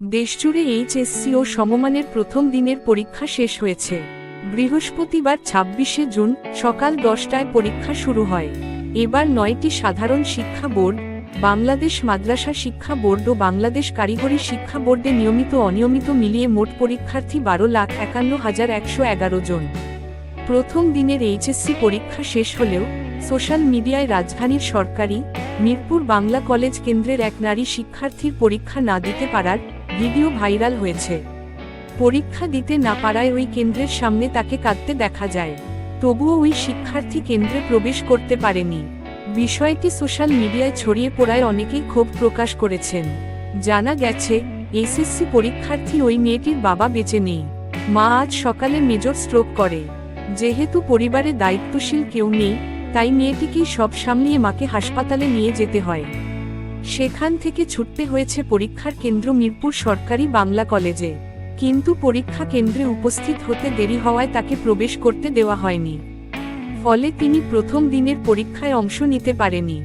দেশজুড়ে এইচএসসি ও সমমানের প্রথম দিনের পরীক্ষা শেষ হয়েছে। বৃহস্পতিবার ছাব্বিশে জুন সকাল দশটায় পরীক্ষা শুরু হয়। এবার নয়টি সাধারণ শিক্ষা বোর্ড, বাংলাদেশ মাদ্রাসা শিক্ষা বোর্ড ও বাংলাদেশ কারিগরি শিক্ষা বোর্ডে নিয়মিত অনিয়মিত মিলিয়ে মোট পরীক্ষার্থী বারো লাখ একান্ন হাজার একশো এগারো জন। প্রথম দিনের এইচএসসি পরীক্ষা শেষ হলেও সোশ্যাল মিডিয়ায় রাজধানীর সরকারি, মিরপুর বাংলা কলেজ কেন্দ্রের এক নারী শিক্ষার্থীর পরীক্ষা না দিতে পারার ভিডিও ভাইরাল হয়েছে। পরীক্ষা দিতে না পারায় ওই কেন্দ্রের সামনে তাকে কাঁদতে দেখা যায়। তবুও ওই শিক্ষার্থী কেন্দ্রে প্রবেশ করতে পারেনি। বিষয়টি সোশ্যাল মিডিয়ায় ছড়িয়ে পড়ায় অনেকেই ক্ষোভ প্রকাশ করেছেন। জানা গেছে, এসএসসি পরীক্ষার্থী ওই মেয়েটির বাবা বেঁচে নেই। মা আজ সকালে মেজর স্ট্রোক করে। যেহেতু পরিবারে দায়িত্বশীল কেউ নেই, তাই মেয়েটিকেই সব সামলিয়ে মাকে হাসপাতালে নিয়ে যেতে হয়। সেখান থেকে ছুটতে হয়েছে পরীক্ষার কেন্দ্র মিরপুর সরকারি বাংলা কলেজে। কিন্তু পরীক্ষা কেন্দ্রে উপস্থিত হতে দেরি হওয়ায় তাকে প্রবেশ করতে দেওয়া হয়নি। ফলে তিনি প্রথম দিনের পরীক্ষায় অংশ নিতে পারেনি।